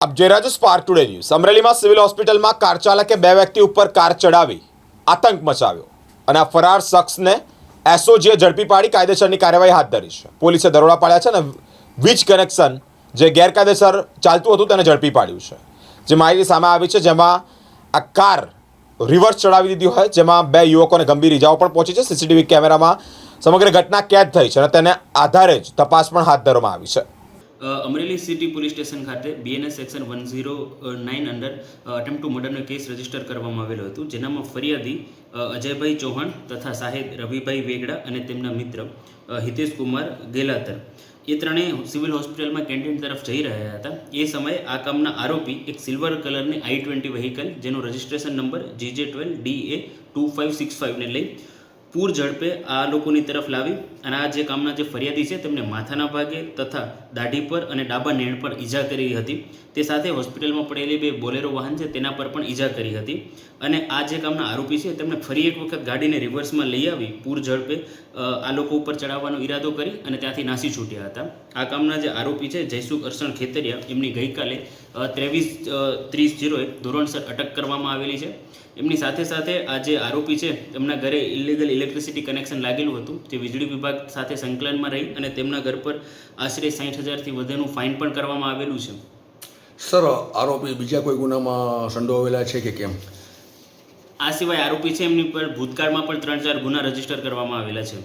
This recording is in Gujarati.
આપ છો સ્પાર્ક ટુડે ન્યૂઝ અમરેલીમાં સિવિલ હોસ્પિટલમાં કાર ચાલકે બે વ્યક્તિ ઉપર કાર ચડાવી આતંક મચાવ્યો અને આ ફરાર શખ્સને એસઓજીએ ઝડપી પાડી કાયદેસરની કાર્યવાહી હાથ ધરી છે. પોલીસે દરોડા પાડ્યા છે અને વીજ કનેક્શન જે ગેરકાયદેસર ચાલતું હતું તેને ઝડપી પાડ્યું છે. જે માહિતી સામે આવી છે જેમાં આ કાર રિવર્સ ચડાવી દીધી હોય, જેમાં બે યુવકોને ગંભીર ઇજાઓ પણ પહોંચી છે. સીસીટીવી કેમેરામાં સમગ્ર ઘટના કેદ થઈ છે અને તેને આધારે જ તપાસ પણ હાથ ધરવામાં આવી છે. અમરેલી સિટી પોલીસ સ્ટેશન ખાતે BNS section one zero nine under attempt to મર્ડરનો case register કરવામાં આવેલો હતો. જેનામાં ફરિયાદી અજયભાઈ ચૌહાણ તથા સાહેબ રવિભાઈ વેગડા અને તેમના મિત્ર હિતેશ કુમાર ગેલાતર. એ ત્રણેય સિવિલ હોસ્પિટલમાં કેન્ટીન તરફ જઈ રહ્યા હતા. એ સમયે આ કામના આરોપી એક સિલ્વર કલરની આઈ ટ્વેન્ટી વ્હીકલ જેનો registration number GJ twelve D A two five six ફાઇવને લઈ પૂર ઝડપે આ લોકોની તરફ લાવી અને આ જે કામના જે ફરિયાદી છે તેમને માથાના ભાગે તથા દાઢી પર અને ડાબા નેણ પર ઈજા કરી હતી. તે સાથે હોસ્પિટલમાં પડેલી બે બોલેરો વાહન છે તેના પર પણ ઈજા કરી હતી. અને આ જે કામના આરોપી છે તેમણે ફરી એક વખત ગાડીને રિવર્સમાં લઈ આવી પૂર ઝડપે આ લોકો ઉપર ચડાવવાનો ઈરાદો કરી અને ત્યાંથી નાસી છૂટ્યા હતા. આ કામના જે આરોપી છે જયસુખ અરસણ ખેતરિયા, એમની ગઈકાલે ત્રેવીસ ત્રીસ જીરોએ ધોરણસર અટક કરવામાં આવેલી છે. એમની સાથે સાથે આ જે આરોપી છે તેમના ઘરે ઇલીગલ ઇલેક્ટ્રિસિટી કનેક્શન લાગેલું હતું જે વીજળી વિભાગ સાથે સંકલનમાં રહી અને તેમના ઘર પર આશરે સાહીઠ હજારથી વધુનું ફાઇન પણ કરવામાં આવેલું છે. સર આરોપી બીજા કોઈ ગુનામાં સંડોવાયેલા છે કે કેમ? આ સિવાય આરોપી છે એમની પર ભૂતકાળમાં પણ ત્રણ ચાર ગુના રજિસ્ટર કરવામાં આવેલા છે.